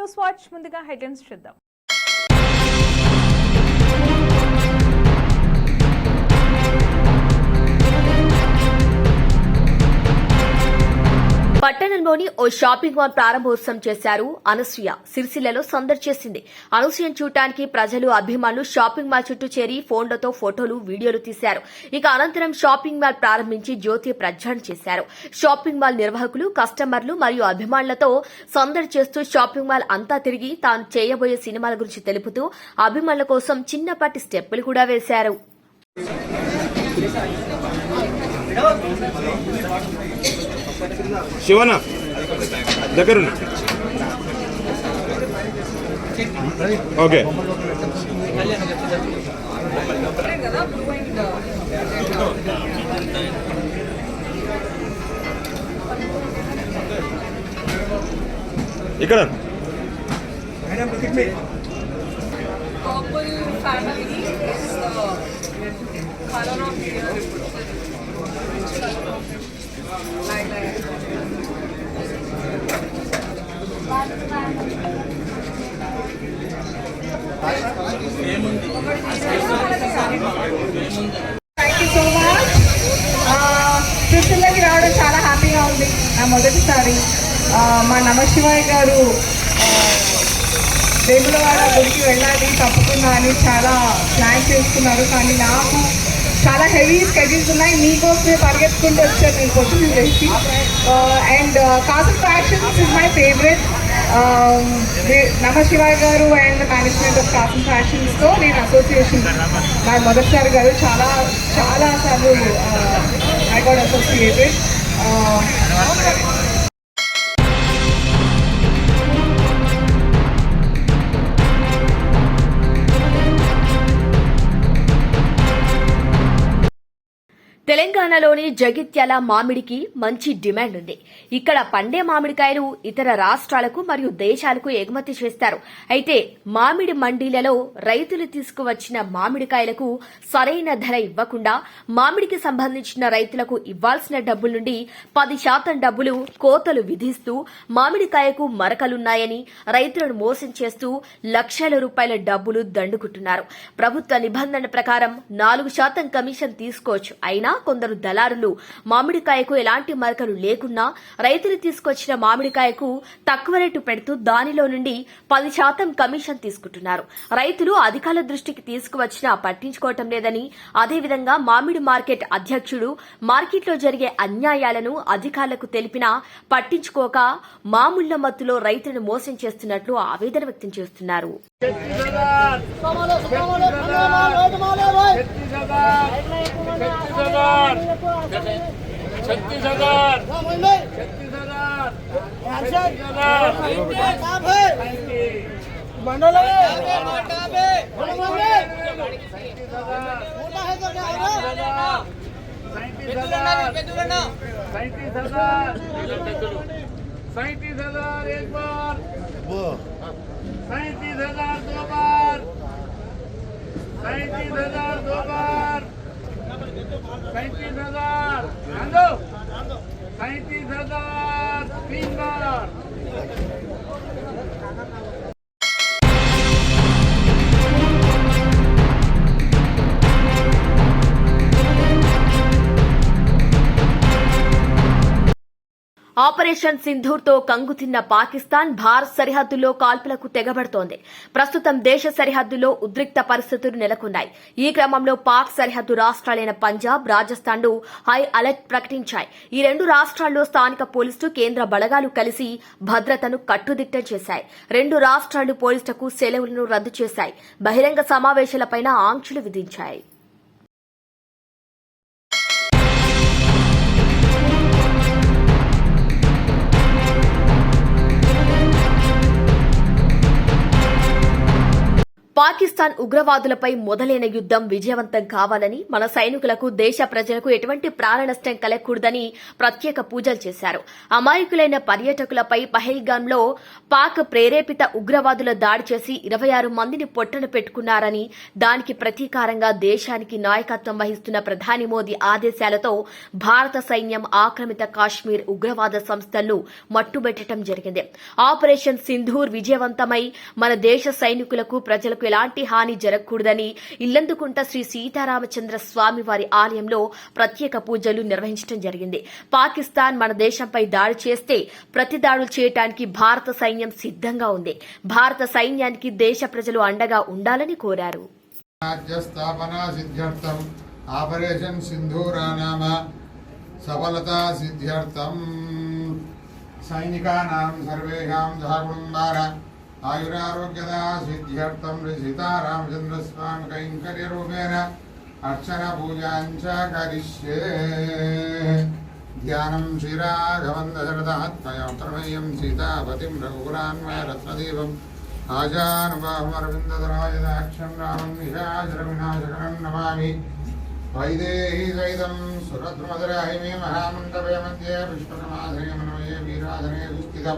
News watch ముందుగా headlines చూద్దాం పట్టణంలోని ఓ షాపింగ్ మాల్ ప్రారంభోత్సవం చేశారు అనసూయ. సిరిసిల్లలో సందడి చేసింది. అనసూయను చూడటానికి ప్రజలు అభిమానులు షాపింగ్ మాల్ చుట్టూ చేరి ఫోన్లతో ఫోటోలు వీడియోలు తీశారు. ఇక అనంతరం షాపింగ్ మాల్ ప్రారంభించి జ్యోతి ప్రజ్వలన చేశారు. షాపింగ్ మాల్ నిర్వాహకులు కస్టమర్లు మరియు అభిమానులతో సందడి చేస్తూ షాపింగ్ మాల్ అంతా తిరిగి తాను చేయబోయే సినిమాల గురించి తెలుపుతూ అభిమానుల కోసం చిన్నపాటి స్టెప్పులు కూడా వేశారు. శివన దగ్గరుండి ఓకే ఇక్కడ couple family is the color of hair. Like that. Thank you so much రావడం చాలా హ్యాపీగా ఉంది నా మొదటిసారి మా నమశివాయ్ గారు ఆ, వేములవాడ గుడికి వెళ్ళాలి తప్పకుండా అని చాలా ప్లాన్ చేసుకున్నారు కానీ నాకు చాలా హెవీ స్కెడ్యూల్స్ ఉన్నాయి. మీకోసమే పరిగెత్తుకుంటూ వచ్చాను uh, uh, um, నేను పొద్దున్న చేసి and castle fashions is my favourite Namashivay garu and management of castle ఫ్యాషన్స్తో నేను అసోసియేషన్ నా మొదటిసారి గారు చాలా చాలా సార్లు ఐ గాట్ అసోసియేటెడ్ తెలంగాణలోని జగిత్యాల మామిడికి మంచి డిమాండ్ ఉంది. ఇక్కడ పండే మామిడికాయలు ఇతర రాష్ట్రాలకు మరియు దేశాలకు ఎగుమతి చేస్తారు. అయితే మామిడి మండీలలో రైతులు తీసుకువచ్చిన మామిడికాయలకు సరైన ధర ఇవ్వకుండా మామిడికి సంబంధించిన రైతులకు ఇవ్వాల్సిన డబ్బుల నుండి పది శాతం డబ్బులు కోతలు విధిస్తూ మామిడికాయకు మరకలున్నాయని రైతులను మోసం చేస్తూ లక్షల రూపాయల డబ్బులు దండుకుంటున్నారు. ప్రభుత్వ నిబంధన ప్రకారం నాలుగు శాతం కమిషన్ తీసుకోవచ్చు. అయినా కొందరు దళారులు మామిడికాయకు ఎలాంటి మరకలు లేకున్నా రైతులు తీసుకొచ్చిన మామిడికాయకు తక్కువ రేటు పెడుతూ దానిలో నుండి పది శాతం కమిషన్ తీసుకుంటున్నారు. రైతులు అధికారుల దృష్టికి తీసుకువచ్చినా పట్టించుకోవటం లేదని అదేవిధంగా మామిడి మార్కెట్ అధ్యక్షుడు మార్కెట్లో జరిగే అన్యాయాలను అధికారులకు తెలిపినా పట్టించుకోక మామూళ్ళ మత్తులో రైతులను మోసం చేస్తున్నట్లు ఆవేదన వ్యక్తం చేస్తున్నారు. छत्तीस हज़ार छत्तीस हज़ार सैंतीस हज़ार सैंतीस हज़ार एक बार। સૈતીસ હજાર દો બાર સૈતીસ હજાર દો બાર સૈતીસ હજાર સૈતીસ હજાર. ఆపరేషన్ సింధూర్తో కంగుతిన్న పాకిస్తాన్ భారత్ సరిహద్దులో కాల్పులకు తెగబడుతోంది. ప్రస్తుతం దేశ సరిహద్దులో ఉద్రిక్త పరిస్థితులు నెలకొన్నాయి. ఈ క్రమంలో పాక్ సరిహద్దు రాష్ట్రాలైన పంజాబ్ రాజస్థాన్లు హై అలర్ట్ ప్రకటించాయి. ఈ రెండు రాష్ట్రాల్లో స్థానిక పోలీసులు కేంద్ర బలగాలు కలిసి భద్రతను కట్టుదిట్టం చేశాయి. రెండు రాష్ట్రాలు పోలీసులకు సెలవులను రద్దు చేశాయి. బహిరంగ సమావేశాలపైన ఆంక్షలు విధించాయి. పాకిస్తాన్ ఉగ్రవాదులపై మొదలైన యుద్దం విజయవంతం కావాలని మన సైనికులకు దేశ ప్రజలకు ఎటువంటి ప్రాణనష్టం కలగకూడదని ప్రత్యేక పూజలు చేశారు. అమాయకులైన పర్యాటకులపై పహల్గాంలో పాక్ ప్రేరేపిత ఉగ్రవాదుల దాడి చేసి ఇరవై ఆరు మందిని పొట్టన పెట్టుకున్నారని దానికి ప్రతీకారంగా దేశానికి నాయకత్వం వహిస్తున్న ప్రధాని మోదీ ఆదేశాలతో భారత సైన్యం ఆక్రమిత కాశ్మీర్ ఉగ్రవాద సంస్థలను మట్టుబెట్టడం జరిగింది. ఆపరేషన్ సింధూర్ విజయవంతమై మన దేశ సైనికులకు ప్రజలకు ఎలాంటి హాని జరగకూడదని ఇల్లందుకుంట శ్రీ సీతారామచంద్ర స్వామి వారి ఆలయంలో ప్రత్యేక పూజలు నిర్వహించడం జరిగింది. పాకిస్తాన్ మన దేశంపై దాడి చేస్తే ప్రతి దాడులు చేయటానికి భారత సైన్యం సిద్ధంగా ఉంది. భారత సైన్యానికి దేశ ప్రజలు అండగా ఉండాలని కోరారు. ఆపరేషన్ సైనికానాం సర్వేషాం ఆయురారోగ్యదా సిద్ధ్యర్థం సీతారామచంద్రస్వామి కైంకర్య రూపేణ అర్చన పూజాంచ కరిష్యే ధ్యానం శ్రీరాఘవందశరథాత్మయోత్రమేయం సీతాపతిం రఘుకురాన్మయ రత్నదీపం ఆజానుభావమరవిందరాజదాక్షం రామం నిశాచరవినాశకరం నమామి వైదేహి సైతం సురద్మధురాహిమే మహామండపే మధ్యే పుష్పకమాధనే మనమయే వీరాధనే దుస్థితం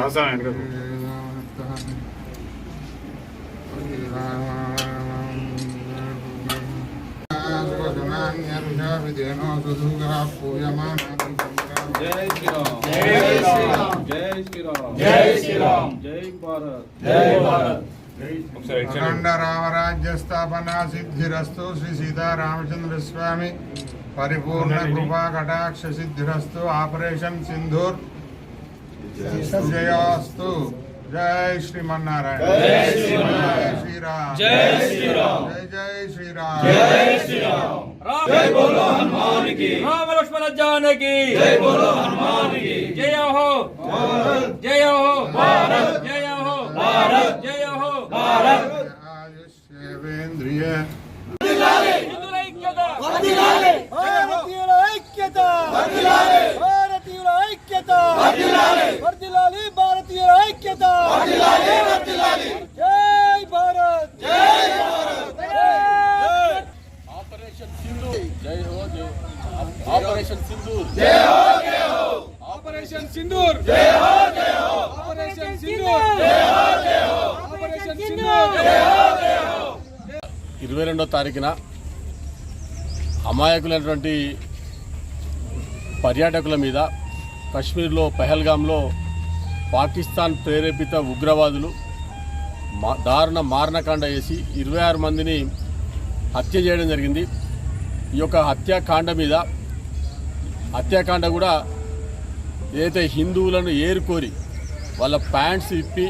రాసా వెనకకు. జై శ్రీరామ్ జై శ్రీరామ్ జై శ్రీరామ్ జై భారత్ జై భారత్ అఖండ రామరాజ్య స్థాపన సిద్ధిరస్తు శ్రీ సీతారామచంద్ర స్వామి పరిపూర్ణ కృపా కటాక్ష సిద్ధిరస్తు. ఆపరేషన్ సింధూర్. విజయాస్తు జై శ్రీమన్నారాయణ జై శ్రీరామ్ జై శ్రీరామ్ జై జై శ్రీరామ్ జై శ్రీరామ్ జై బోలో హనుమాన్కి రామ లక్ష్మణ జానకి జై బోలో హనుమాన్కి జయ హో జయ హో భారత్ జయ హో భారత్ జయ హో భారత్ ఆయుష్యేంద్రియ హిందువుల ఐక్యత భారతీయుల ఐక్యత భారతీయుల ఐక్యత వర్ధిల్లాలి భారతీయుల ఐక్యత జై భారత్ జై భారత్ ఆపరేషన్ జై హో జై ఆపరేషన్ జై హో జై హో ఆపరేషన్ సింధూర్ జై హో జై హో ఆపరేషన్ సింధూర్ జై హో జై హో ఆపరేషన్ సింధూర్ జై హో జై హో ఇరవై రెండో తారీఖున అమాయకులైనటువంటి పర్యాటకుల మీద కశ్మీర్లో పహల్గామ్లో పాకిస్తాన్ ప్రేరేపిత ఉగ్రవాదులు మా దారుణ మారణకాండ వేసి ఇరవై ఆరు మందిని హత్య చేయడం జరిగింది. ఈ యొక్క హత్యాకాండ మీద హత్యాకాండ కూడా ఏదైతే హిందువులను ఏరుకోరి వాళ్ళ ప్యాంట్స్ ఇప్పి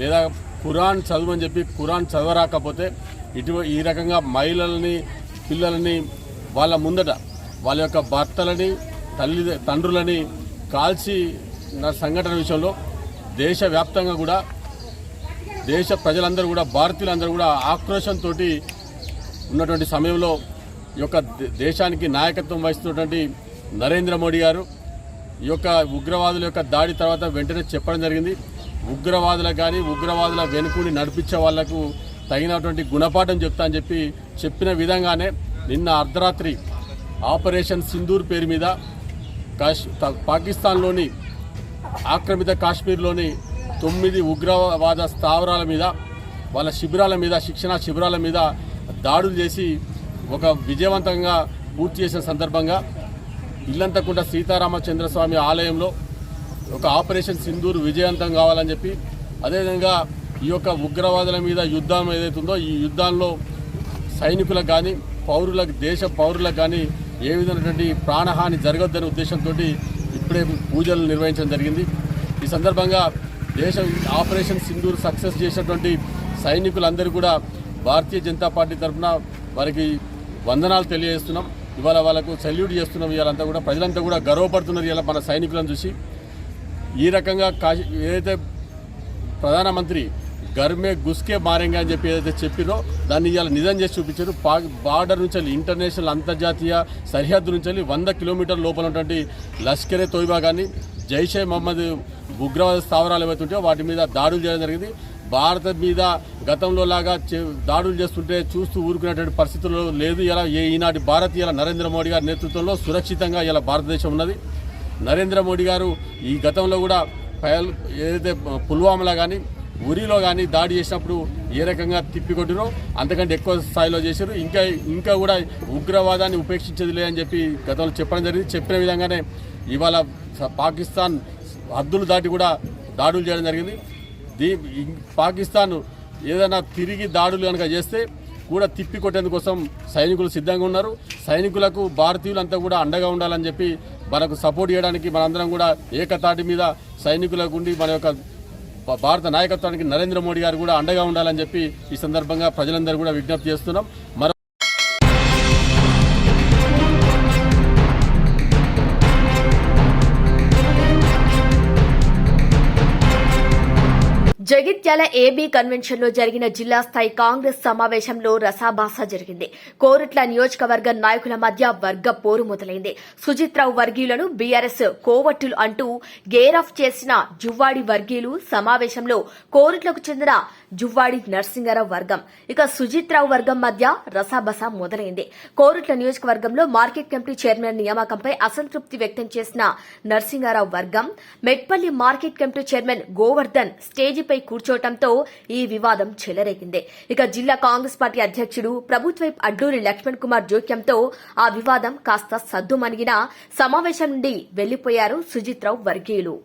లేదా ఖురాన్ చదవని చెప్పి ఖురాన్ చదవరాకపోతే ఇటు ఈ రకంగా మహిళలని పిల్లలని వాళ్ళ ముందట వాళ్ళ యొక్క భర్తలని తల్లి తండ్రులని కాల్చి నా సంఘటన విషయంలో దేశవ్యాప్తంగా కూడా దేశ ప్రజలందరూ కూడా భారతీయులందరూ కూడా ఆక్రోషంతో ఉన్నటువంటి సమయంలో ఈ యొక్క దే- దేశానికి నాయకత్వం వహిస్తున్నటువంటి నరేంద్ర మోడీ గారు ఈ యొక్క ఉగ్రవాదుల యొక్క దాడి తర్వాత వెంటనే చెప్పడం జరిగింది. ఉగ్రవాదులకు కానీ ఉగ్రవాదుల వెనుకుని నడిపించే వాళ్ళకు తగినటువంటి గుణపాఠం చెప్తా అని చెప్పి చెప్పిన విధంగానే నిన్న అర్ధరాత్రి ఆపరేషన్ సింధూర్ పేరు మీద కాశ్ త- పాకిస్తాన్లోని ఆక్రమిత కాశ్మీర్లోని తొమ్మిది ఉగ్రవాద స్థావరాల మీద వాళ్ళ శిబిరాల మీద శిక్షణ శిబిరాల మీద దాడులు చేసి ఒక విజయవంతంగా పూర్తి చేసిన సందర్భంగా ఇల్లంతకుంట సీతారామచంద్రస్వామి ఆలయంలో ఒక ఆపరేషన్ సింధూర్ విజయవంతం కావాలని చెప్పి అదేవిధంగా ఈ యొక్క ఉగ్రవాదుల మీద యుద్ధం ఏదైతుందో ఈ యుద్ధాల్లో సైనికులకు కానీ పౌరులకు దేశ పౌరులకు కానీ ఏ విధమైనటువంటి ప్రాణహాని జరగొద్దనే ఉద్దేశంతో ఇప్పుడే పూజలు నిర్వహించడం జరిగింది. ఈ సందర్భంగా దేశం ఆపరేషన్ సింధూర్ సక్సెస్ చేసినటువంటి సైనికులందరూ కూడా భారతీయ జనతా పార్టీ తరఫున వారికి వందనాలు తెలియజేస్తున్నాం. ఇవాళ వాళ్ళకు సెల్యూట్ చేస్తున్నాం. ఇవాళంతా కూడా ప్రజలంతా కూడా గర్వపడుతున్నారు ఇలా మన సైనికులను చూసి. ఈ రకంగా కాశీ ఏదైతే ప్రధానమంత్రి గర్మే గుస్కే మారేంగా అని చెప్పి ఏదైతే చెప్పిరో దాన్ని ఇవాళ నిజం చేసి చూపించారు. పా బార్డర్ నుంచి వెళ్ళి ఇంటర్నేషనల్ అంతర్జాతీయ సరిహద్దు నుంచి వెళ్ళి వంద కిలోమీటర్ల లోపల ఉన్నటువంటి లష్కరే తోయిబా కానీ జైషే మహమ్మద్ ఉగ్రవాద స్థావరాలు ఏవైతే వాటి మీద దాడులు చేయడం జరిగింది. భారత మీద గతంలో లాగా చే- దాడులు చేస్తుంటే చూస్తూ ఊరుకునేటువంటి పరిస్థితుల్లో లేదు. ఇలా ఈనాటి భారతీయ నరేంద్ర మోడీ గారి నేతృత్వంలో సురక్షితంగా ఇలా భారతదేశం ఉన్నది. నరేంద్ర మోడీ గారు ఈ గతంలో కూడా పయల్ ఏదైతే పుల్వామాలో కానీ ఉరిలో కానీ దాడి చేసినప్పుడు ఏ రకంగా తిప్పికొట్టిరో అంతకంటే ఎక్కువ స్థాయిలో చేశారు ఇంకా ఇంకా కూడా ఉగ్రవాదాన్ని ఉపేక్షించేది లేదని చెప్పి గతంలో చెప్పడం జరిగింది. చెప్పిన విధంగానే ఇవాళ పాకిస్తాన్ హద్దులు దాటి కూడా దాడులు చేయడం జరిగింది. దీ పాకిస్తాన్ ఏదైనా తిరిగి దాడులు కనుక చేస్తే కూడా తిప్పి కొట్టేందుకోసం సైనికులు సిద్ధంగా ఉన్నారు. సైనికులకు భారతీయులంతా కూడా అండగా ఉండాలని చెప్పి మనకు సపోర్ట్ చేయడానికి మనందరం కూడా ఏకతాటి మీద సైనికులకు ఉండి మన యొక్క భారత నాయకత్వానికి నరేంద్ర మోడీ గారు కూడా అండగా ఉండాలని చెప్పి ఈ సందర్భంగా ప్రజలందరూ కూడా విజ్ఞప్తి చేస్తున్నాం. మరో జగిత్యాల ఏబీ కన్వెన్షన్లో జరిగిన జిల్లా స్థాయి కాంగ్రెస్ సమావేశంలో రసాభాస జరిగింది. కోరుట్ల నియోజకవర్గ నాయకుల మధ్య వర్గ పోరు మొదలైంది. సుజిత్రావు వర్గీయులను బీఆర్ఎస్ కోవట్టులు అంటూ గేరాఫ్ చేసిన జువ్వాడి వర్గీయులు సమావేశంలో కోరుట్లకు చెందిన జువ్వాడి నర్సింగరావు వర్గం. ఇక సుజిత్రావు వర్గం మధ్య రసాబస మొదలైంది. కోరుట్ల నియోజకవర్గంలో మార్కెట్ కమిటీ చైర్మన్ నియామకంపై అసంతృప్తి వ్యక్తం చేసిన నర్సింగారావు వర్గం. Metpalli market committee chairman Govardhan స్టేజీపై కూర్చోవడంతో ఈ వివాదం చెలరేగింది. ఇక జిల్లా కాంగ్రెస్ పార్టీ అధ్యక్షుడు ప్రభుత్వ అడ్లూరి లక్ష్మణ్ కుమార్ జోక్యంతో ఆ వివాదం కాస్త సద్దుమణిగిన సమావేశం నుండి వెళ్ళిపోయారు సుజిత్రావు వర్గీయులు.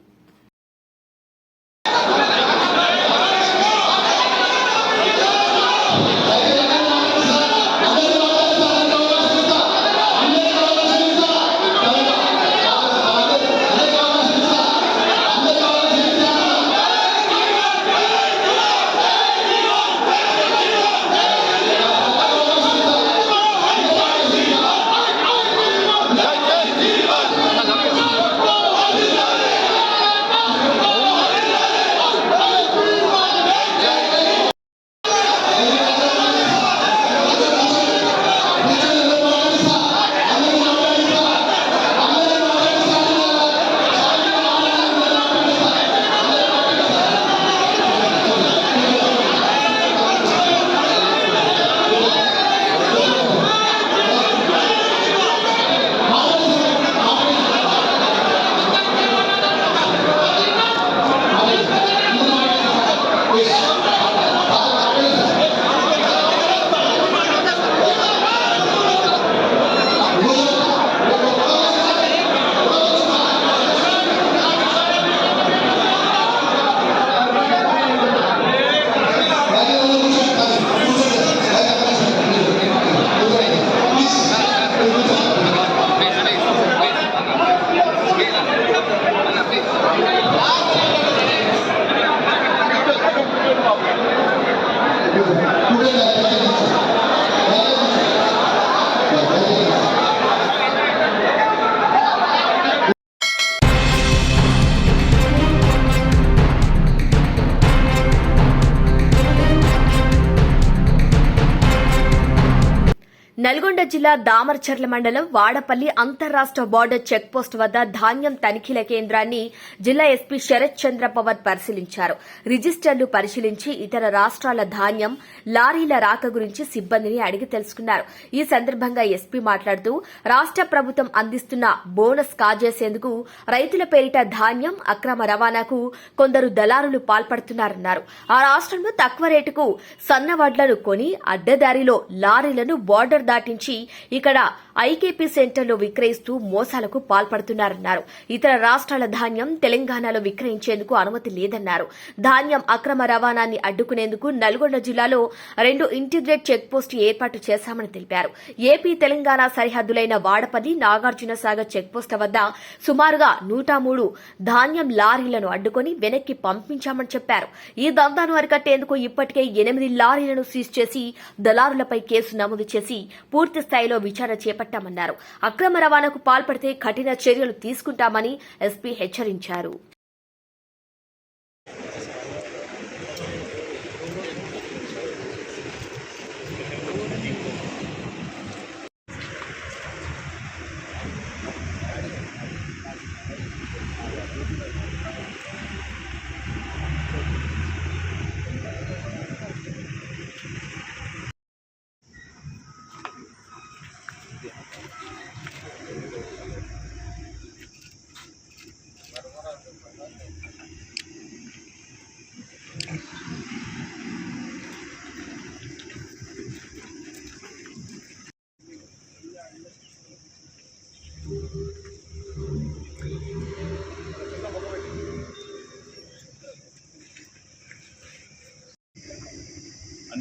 జిల్లా దామర్చర్ల మండలం వాడపల్లి అంతర్రాష్ట్ర బార్డర్ చెక్ పోస్ట్ వద్ద ధాన్యం తనిఖీల కేంద్రాన్ని జిల్లా ఎస్పీ శరత్ చంద్ర పవర్ పరిశీలించారు. రిజిస్టర్లు పరిశీలించి ఇతర రాష్ట్రాల ధాన్యం లారీల రాక గురించి సిబ్బందిని అడిగి తెలుసుకున్నారు. ఈ సందర్భంగా ఎస్పీ మాట్లాడుతూ రాష్ట్ర ప్రభుత్వం అందిస్తున్న బోనస్ కాజేసేందుకు రైతుల పేరిట ధాన్యం అక్రమ రవాణాకు కొందరు దళారులు పాల్పడుతున్నారన్నారు. ఆ రాష్ట్రంలో తక్కువ రేటుకు సన్నవడ్లను కొని అడ్డదారిలో లారీలను బార్డర్ దాటించి ఇక్కడ ఐకేపీ సెంటర్లో విక్రయిస్తూ మోసాలకు పాల్పడుతున్నారన్నారు. ఇతర రాష్ట్రాల ధాన్యం తెలంగాణలో విక్రయించేందుకు అనుమతి లేదన్నారు. ధాన్యం అక్రమ రవాణాన్ని అడ్డుకునేందుకు నల్గొండ జిల్లాలో రెండు ఇంటిగ్రేట్ చెక్పోస్టు ఏర్పాటు చేశామని తెలిపారు. ఏపీ తెలంగాణ సరిహద్దులైన వాడపల్లి నాగార్జున సాగర్ వద్ద సుమారుగా నూట మూడు ధాన్యం లారీలను అడ్డుకొని వెనక్కి పంపించామని చెప్పారు. ఈ దందాను అరికట్టేందుకు ఇప్పటికే ఎనిమిది లారీలను సీజ్ చేసి దళారులపై కేసు నమోదు చేసి పూర్తి స్థాయిలో విచారణ చేపట్టామన్నారు. అక్రమ రవాణాకు పాల్పడితే కఠిన చర్యలు తీసుకుంటామని ఎస్పీ హెచ్చరించారు.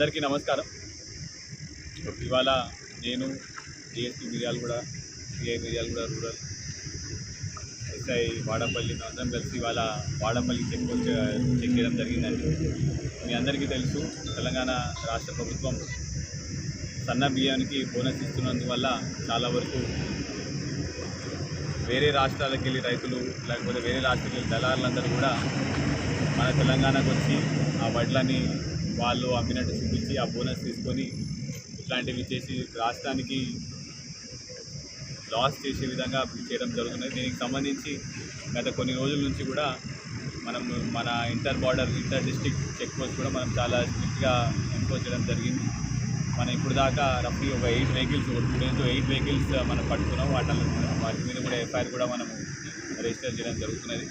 అందరికీ నమస్కారం. ఇవాళ నేను డిఎస్పీ కూడా CI Miryalaguda rural SI Wadapalli అందరం కలిసి ఇవాళ వాడపల్లి చెక్ పోస్ట్ చెక్ చేయడం జరిగిందండి. మీ అందరికీ తెలుసు తెలంగాణ రాష్ట్ర ప్రభుత్వం సన్న బియ్యానికి బోనస్ ఇస్తున్నందువల్ల చాలా వరకు వేరే రాష్ట్రాలకు వెళ్ళి రైతులు లేకపోతే వేరే రాష్ట్రాలకు వెళ్ళి దళారులందరూ కూడా మన తెలంగాణకు వచ్చి ఆ వడ్లని వాళ్ళు అమ్మినట్టు చూపించి ఆ బోనస్ తీసుకొని ఇట్లాంటివి చేసి రాష్ట్రానికి లాస్ చేసే విధంగా చేయడం జరుగుతుంది దీనికి సంబంధించి గత కొన్ని రోజుల నుంచి కూడా మనం మన inter border inter district check post కూడా మనం చాలా స్ట్రిక్ట్గా ఎన్ఫోర్స్ చేయడం జరిగింది. మనం ఇప్పుడు దాకా రఫ్లీ ఒక ఎయిట్ వెహికల్స్ ఒక టూ డేస్ ఎయిట్ వెహికల్స్ మనం పట్టుకున్నాం. వాటిలో వాటి మీద కూడా ఎఫ్ఐఆర్ కూడా మనం రిజిస్టర్ చేయడం జరుగుతున్నది.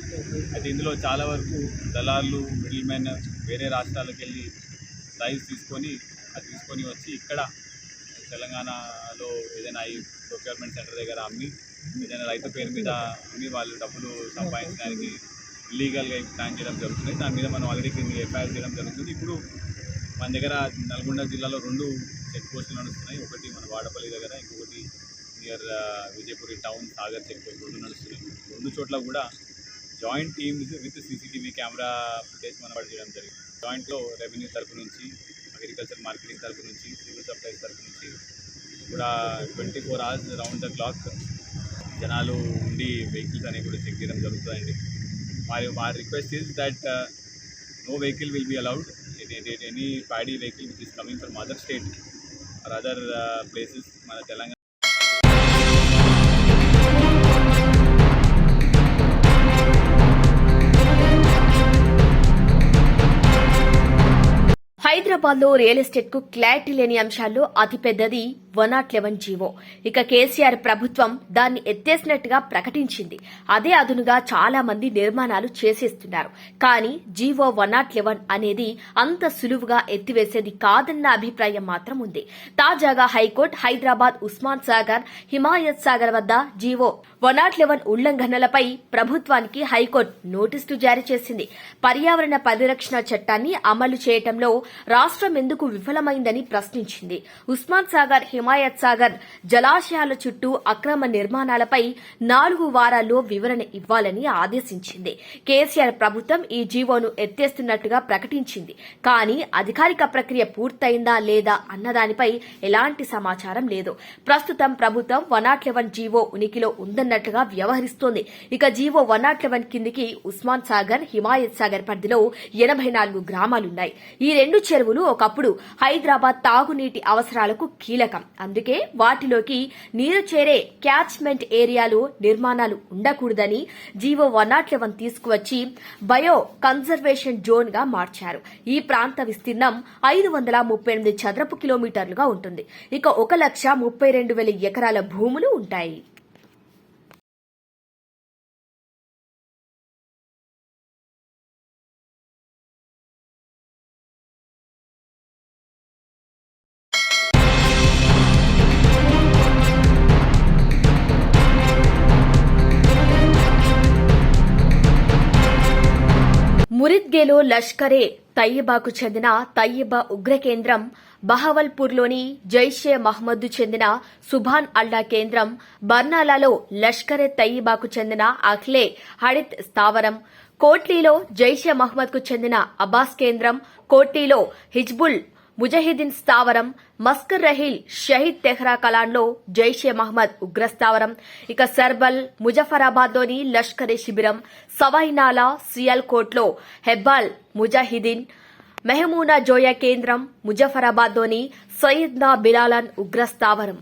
అయితే ఇందులో చాలా వరకు దళాలు మిడిల్ మెన్ వేరే రాష్ట్రాలకు వెళ్ళి సైజ్ తీసుకొని అది తీసుకొని వచ్చి ఇక్కడ తెలంగాణలో ఏదైనా ఈ ప్రొక్యూర్మెంట్ సెంటర్ దగ్గర అమ్మి ఏదైనా రైతు పేరు మీద అమ్మి వాళ్ళు డబ్బులు సంపాదించడానికి ఇల్లీగల్గా ప్లాన్ చేయడం జరుగుతుంది. దాని మీద మనం ఆల్రెడీ ఎఫ్ఐఆర్ చేయడం జరుగుతుంది. ఇప్పుడు మన దగ్గర నల్గొండ జిల్లాలో రెండు చెక్ పోస్టులు నడుస్తున్నాయి. ఒకటి మన వాడపల్లి దగ్గర ఇంకొకటి near Vijayapuri town Sagar check post రెండు నడుస్తున్నాయి. రెండు చోట్ల కూడా joint teams with CCTV camera footage మనం చేయడం జరిగింది. జాయింట్లో రెవెన్యూ తరపు నుంచి అగ్రికల్చర్ మార్కెటింగ్ తరపు నుంచి సివిల్ సప్లైస్ తరపు నుంచి కూడా twenty four hours round the clock జనాలు ఉండి వెహికల్స్ అనేవి కూడా చెక్ చేయడం జరుగుతుందండి వారి వారి request is that no vehicle will be allowed any paddy vehicle which is coming from other state or other places మన తెలంగాణ హైదరాబాద్లో రియల్ ఎస్టేట్కు క్లారిటీ లేని అంశాల్లో అతిపెద్దది వన్ నాట్ లెవెన్ జీవో ఇక కేసీఆర్ ప్రభుత్వం దాన్ని ఎత్తేసినట్టుగా ప్రకటించింది. అదే అదునుగా చాలా మంది నిర్మాణాలు చేసేస్తున్నారు. కానీ జీవో వన్ నాట్ లెవెన్ అనేది అంత సులువుగా ఎత్తివేసేది కాదన్న అభిప్రాయం మాత్రం ఉంది. తాజాగా హైకోర్టు హైదరాబాద్ ఉస్మాన్ సాగర్ హిమాయత్ సాగర్ వద్ద జీవో వన్ నాట్ లెవెన్ ఉల్లంఘనలపై ప్రభుత్వానికి హైకోర్టు నోటీసులు జారీ చేసింది. పర్యావరణ పరిరక్షణ చట్టాన్ని అమలు చేయటంలో రాష్ట్రం ఎందుకు విఫలమైందని ప్రశ్నించింది. ఉస్మాన్ సాగర్ హిమాయత్ సాగర్ జలాశయాల చుట్టూ అక్రమ నిర్మాణాలపై నాలుగు వారాల్లో వివరణ ఇవ్వాలని ఆదేశించింది. కేసీఆర్ ప్రభుత్వం ఈ జీవోను ఎత్తేస్తున్నట్టుగా ప్రకటించింది. కానీ అధికారిక ప్రక్రియ పూర్తయిందా లేదా అన్నదానిపై ఎలాంటి సమాచారం లేదు. ప్రస్తుతం ప్రభుత్వం వన్ నాట్ లెవెన్ జీవో ఉనికిలో ఉందన్నట్టుగా వ్యవహరిస్తోంది. ఇక జీవో వన్ నాట్ లెవెన్ కిందికి ఉస్మాన్ సాగర్ హిమాయత్ సాగర్ పరిధిలో ఎనభై నాలుగు గ్రామాలున్నాయి. ఈ రెండు చెరువులు ఒకప్పుడు హైదరాబాద్ తాగునీటి అవసరాలకు కీలకం. అందుకే వాటిలోకి నీరు చేరే క్యాచ్మెంట్ ఏరియాలు నిర్మాణాలు ఉండకూడదని జీవో వన్ నాట్ లెవెన్ తీసుకువచ్చి బయో కన్జర్వేషన్ జోన్గా మార్చారు. ఈ ప్రాంత విస్తీర్ణం ఐదు వందల ముప్పై ఎనిమిది చదరపు కిలోమీటర్లుగా ఉంటుంది. ఇక ఒక లక్ష ముప్పై రెండు వేల ఎకరాల భూములు ఉంటాయి. బోయిద్గేలో లష్కరే తయ్యబాకు చెందిన తయ్యబా ఉగ్ర కేంద్రం బహవల్పూర్లోని జైషే మహమ్మద్ చెందిన సుభాన్ అల్లా కేంద్రం బర్నాలాలో లష్కరే తయ్యబాకు చెందిన అఖ్లే హడిత్ స్థావరం కోట్లీలో జైషే మహమ్మద్కు చెందిన అబ్బాస్ కేంద్రం కోట్లీలో హిజ్బుల్ ముజహిదీన్ స్థావరం మస్కర్ రహీల్ షహీద్ తెహ్రా కలాన్లో జైషే మహ్మద్ ఉగ్రస్థావరం. ఇక సర్బల్ ముజఫరాబాద్లోని లష్కరే శిబిరం సవైనాలా సియాల్కోట్లో హెబ్బాల్ ముజాహిదీన్ మెహమూనా జోయా కేంద్రం ముజఫరాబాద్లోని సయ్యద్నా బిలాలన్ ఉగ్రస్థావరం.